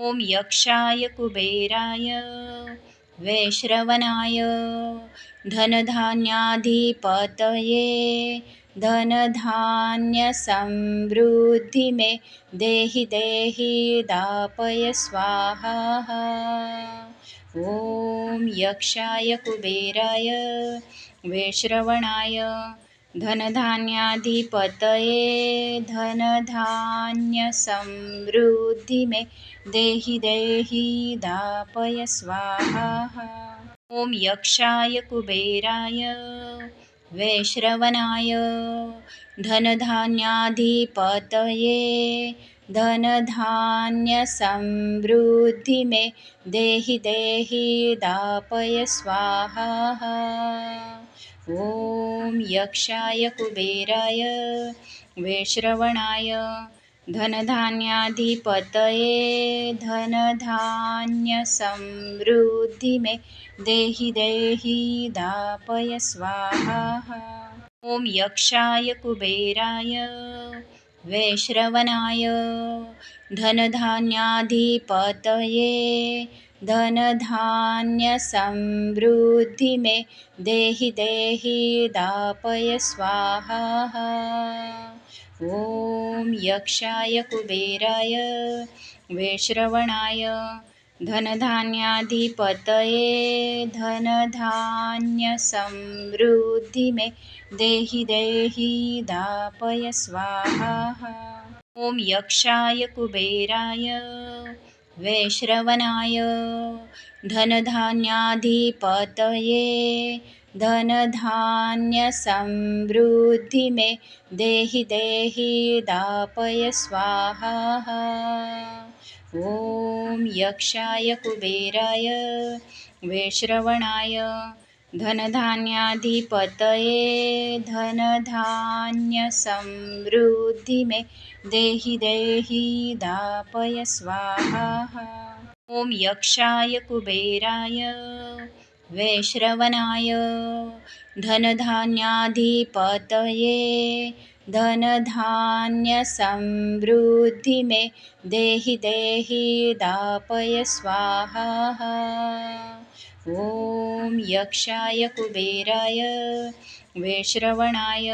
ॐ यक्षाय कुबेराय, वैश्रवणाय, धनधान्याधिपतये, धनधान्यसमृद्धि मे देहि देहि दापय स्वाहा। ॐ यक्षाय कुबेराय, वैश्रवणाय धनधान्याधिपतये धनधान्यसमृद्धि मे देहि देहि दापय स्वाहा। ॐ यक्षाय कुबेराय वैश्रवणाय धनधान्याधिपतये धनधान्यसमृद्धि मे देहि देहि दापय स्वाहा ॐ यक्षाय कुबेराय वैश्रवणाय धनधान्याधिपतये धनधान्यसमृद्धि मे देहि देहि दापय स्वाहा। ॐ यक्षाय कुबेराय वैश्रवणाय धनधान्याधिपतये धनधान्यसमृद्धि मे। देहि देहि दापय स्वाहा। ॐ यक्षाय कुबेराय वैश्रवणाय धनधान्याधिपतये। धनधान्यसमृद्धि मे। देहि देहि दापय स्वाहा। ॐ यक्षाय कुबेराय वैश्रवणाय धनधान्याधिपतये। धनधान्यसमृद्धि मे देहि देहि दापय स्वाहा। ॐ यक्षाय कुबेराय। वैश्रवणाय धनधान्याधिपतये धनधान्यसमृद्धि मे देहि देहि दापय स्वाहा। ॐ यक्षाय कुबेराय वैश्रवणाय धनधान्याधिपतये धनधान्यसमृद्धि मे देहि देहि दापय स्वाहा ॐ यक्षाय कुबेराय वैश्रवणाय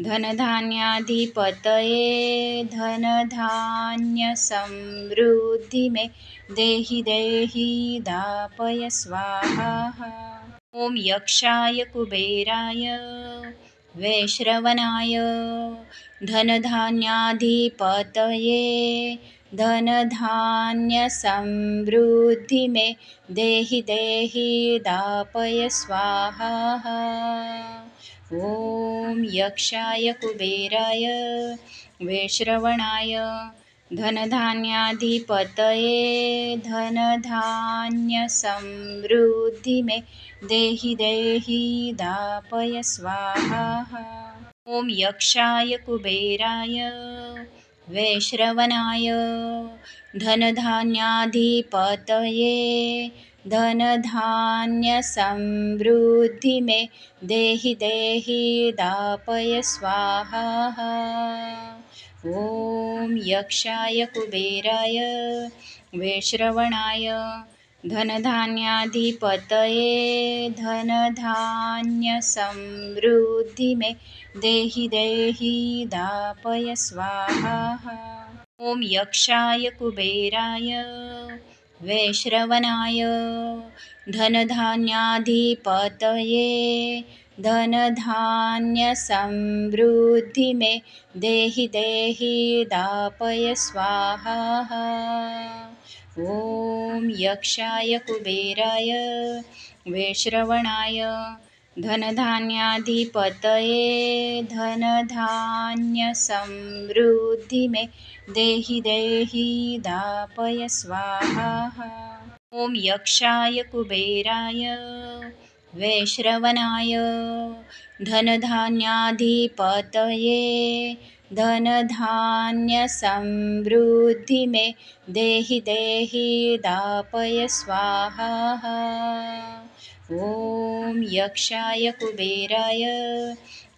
धनधान्याधिपतये धनधान्यसमृद्धि मे देहि देहि दापय स्वाहा। ॐ यक्षाय कुबेराय वैश्रवणाय धनधान्याधिपतये धनधान्यसमृद्धि मे। देहि देहि दापय स्वाहा। ॐ यक्षाय कुबेराय वैश्रवणाय धनधान्याधिपतये। धनधान्यसमृद्धि मे। देहि देहि दापय स्वाहा। ॐ यक्षाय कुबेराय वैश्रवणाय। धनधान्याधिपतये। धनधान्यसमृद्धि मे। देहि देहि दापय स्वाहा। ॐ यक्षाय, कुबेराय। वैश्रवणाय। धनधान्याधिपतये। धनधान्यसमृद्धि मे। देहि देहि दापय स्वाहा। ॐ यक्षाय कुबेराय वैश्रवणाय धनधान्याधिपतये धनधान्यसमृद्धि मे देहि देहि दापय स्वाहा। ॐ यक्षाय कुबेराय वैश्रवणाय धनधान्याधिपतये धनधान्यसमृद्धि मे देहि देहि दापय स्वाहा। ॐ यक्षाय कुबेराय वैश्रवणाय धनधान्याधिपतये धनधान्यसमृद्धि मे देहि देहि दापय स्वाहा ॐ यक्षाय कुबेराय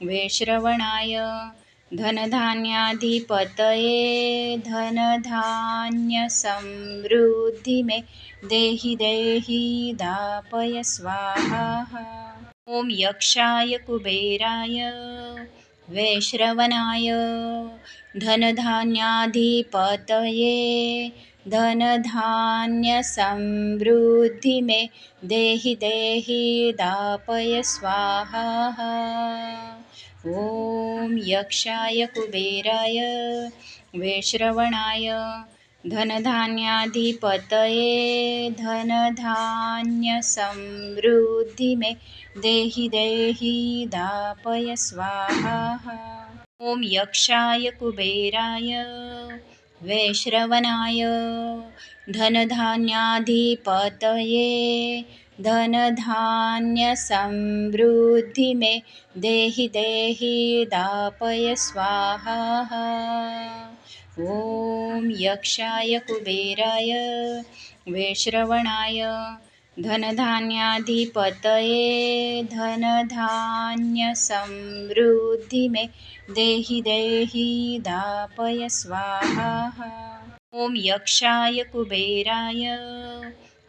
वैश्रवणाय धनधान्याधिपतये धनधान्यसमृद्धि मे देहि देहि दापय स्वाहा। ॐ यक्षाय कुबेराय वैश्रवणाय धनधान्याधिपतये धनधान्यसमृद्धि मे। देहि देहि दापय स्वाहा। ॐ यक्षाय कुबेराय वैश्रवणाय धनधान्याधिपतये। धनधान्यसमृद्धि मे। देहि देहि दापय स्वाहा। ॐ यक्षाय कुबेराय वैश्रवणाय। धनधान्याधिपतये। धनधान्यसमृद्धि मे। देहि देहि दापय स्वाहा। ॐ यक्षाय कुबेराय। वैश्रवणाय। धनधान्याधिपतये धनधान्यसमृद्धि मे देहि देहि दापय स्वाहा। ॐ यक्षाय कुबेराय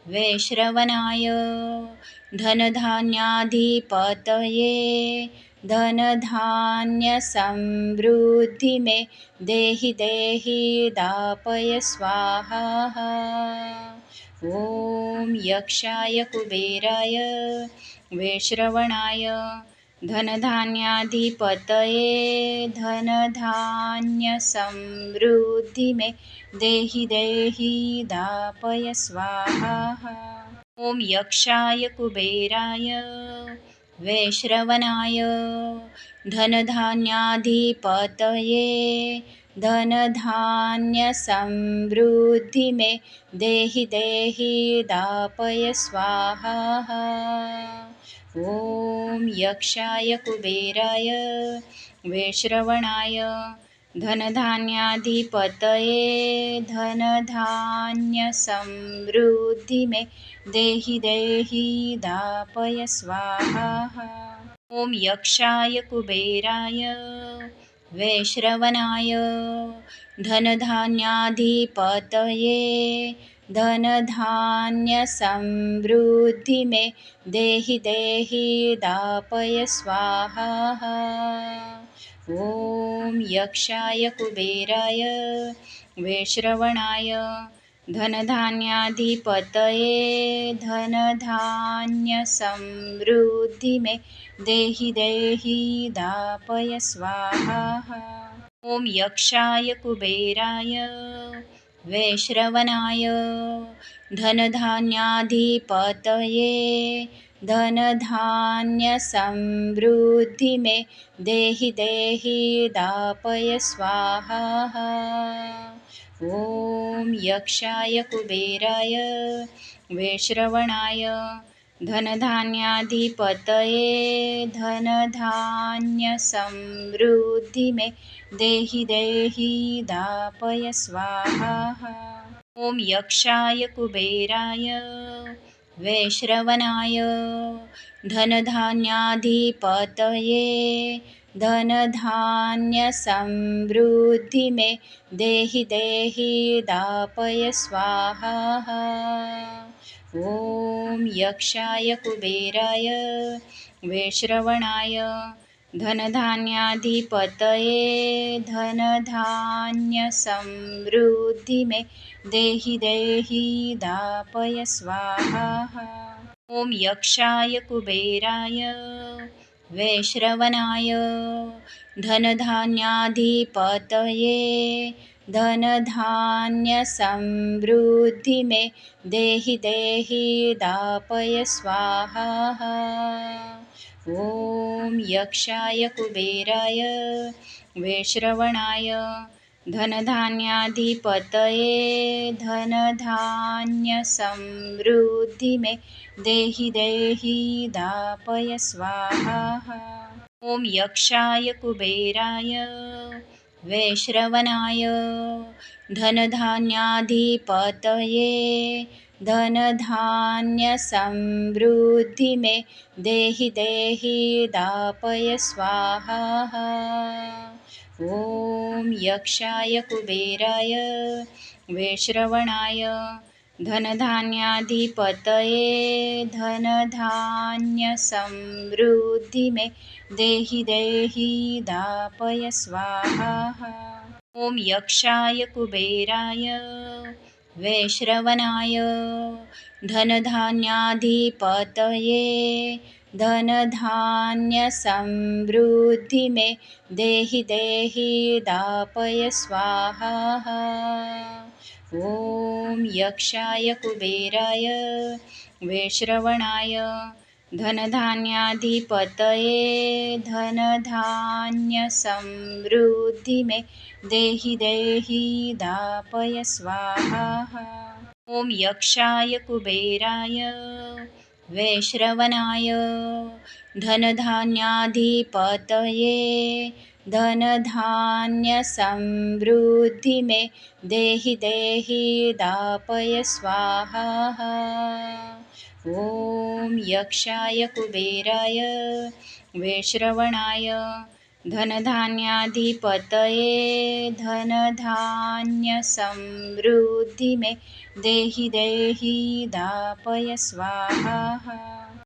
वैश्रवणाय धनधान्याधिपतये धनधान्यसमृद्धि मे देहि देहि दापय स्वाहा ॐ यक्षाय कुबेराय वैश्रवणाय धनधान्याधिपतये धनधान्यसमृद्धि मे देहि देहि दापय स्वाहा। ॐ यक्षाय कुबेराय वैश्रवणाय धनधान्याधिपतये धनधान्यसमृद्धि मे देहि देहि दापय स्वाहा। ॐ यक्षाय कुबेराय वैश्रवणाय धनधान्याधिपतये धनधान्यसमृद्धि मे देहि देहि दापय स्वाहा। ॐ यक्षाय कुबेराय वैश्रवणाय। धनधान्याधिपतये। धनधान्यसमृद्धि मे। देहि देहि दापय स्वाहा। ॐ यक्षाय कुबेराय। वैश्रवणाय। धनधान्याधिपतये धनधान्यसमृद्धि मे। देहि देहि दापय स्वाहा। ॐ यक्षाय कुबेराय वैश्रवणाय धनधान्याधिपतये धनधान्यसमृद्धि मे। देहि देहि दापय स्वाहा ॐ यक्षाय कुबेराय वैश्रवणाय धनधान्याधिपतये धनधान्यसमृद्धि मे देहि देहि दापय स्वाहा। ॐ यक्षाय कुबेराय वैश्रवणाय धनधान्याधिपतये धनधान्यसमृद्धि मे। देहि देहि दापय स्वाहा। ॐ यक्षाय कुबेराय वैश्रवणाय धनधान्याधिपतये। धनधान्यसमृद्धि मे। देहि देहि दापय स्वाहा। ॐ यक्षाय कुबेराय वैश्रवणाय। धनधान्याधिपतये। धनधान्यसमृद्धि मे देहि देहि दापय स्वाहा। ॐ यक्षाय कुबेराय। वैश्रवणाय। धनधान्याधिपतये। धनधान्यसमृद्धि मे देहि देहि दापय स्वाहा। ॐ यक्षाय कुबेराय वैश्रवणाय धनधान्याधिपतये धनधान्यसमृद्धि मे देहि देहि दापय स्वाहा। ॐ यक्षाय कुबेराय वैश्रवणाय धनधान्याधिपतये धनधान्यसमृद्धि मे देहि देहि दापय स्वाहा। ॐ यक्षाय कुबेराय, वैश्रवणाय, धनधान्याधिपतये धनधान्यसमृद्धि मे देहि देहि दापय स्वाहा। ॐ यक्षाय कुबेराय वैश्रवणाय धनधान्याधिपतये धनधान्यसमृद्धि मे देहि देहि दापय स्वाहा। ॐ यक्षाय कुबेराय वैश्रवणाय धनधान्याधिपतये धनधान्यसमृद्धि मे देहि देहि दापय स्वाहा। ॐ यक्षाय कुबेराय, वैश्रवणाय, धनधान्याधिपतये धनधान्यसमृद्धि मे देहि देहि दापय स्वाहा।